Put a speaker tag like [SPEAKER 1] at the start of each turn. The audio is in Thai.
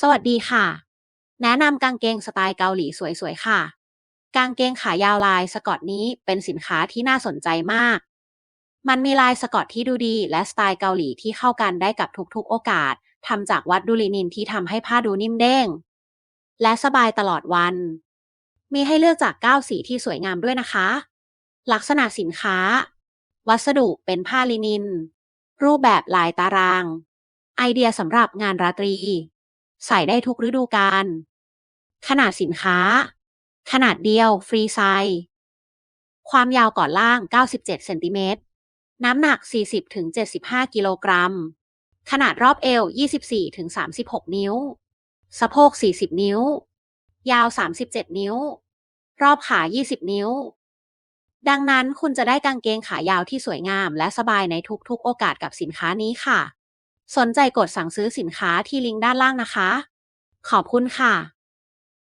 [SPEAKER 1] สวัสดีค่ะ แนะนำกางเกงสไตล์เกาหลีสวยๆค่ะ กางเกงขายาวลายสกอตนี้เป็นสินค้าที่น่าสนใจมาก มันมีลายสกอตที่ดูดี และสไตล์เกาหลีที่เข้ากันได้กับทุกๆโอกาสทำจากวัดดูลินินที่ทำให้ผ้าดูนิ่มเด้ง และสบายตลอดวัน มีให้เลือกจาก 9 สีที่สวยงามด้วยนะคะ ลักษณะสินค้า วัสดุเป็นผ้าลินิน รูปแบบลายตาราง ไอเดียสำหรับงานราตรี ใส่ได้ทุกฤดูกาล ขนาดสินค้า ขนาดเดียว ฟรีไซส์ความยาวก่อนล่าง 97 เซนติเมตร น้ำหนัก 40-75 กิโลกรัม ขนาดรอบเอว 24-36 นิ้ว สะโพก 40 นิ้ว ยาว 37 นิ้ว รอบขา 20 นิ้ว ดังนั้นคุณจะได้กางเกงขายาวที่สวยงามและสบายในทุกๆ โอกาสกับสินค้านี้ค่ะ สนใจกดสั่งซื้อสินค้าที่ลิงก์ด้านล่างนะคะ ขอบคุณค่ะ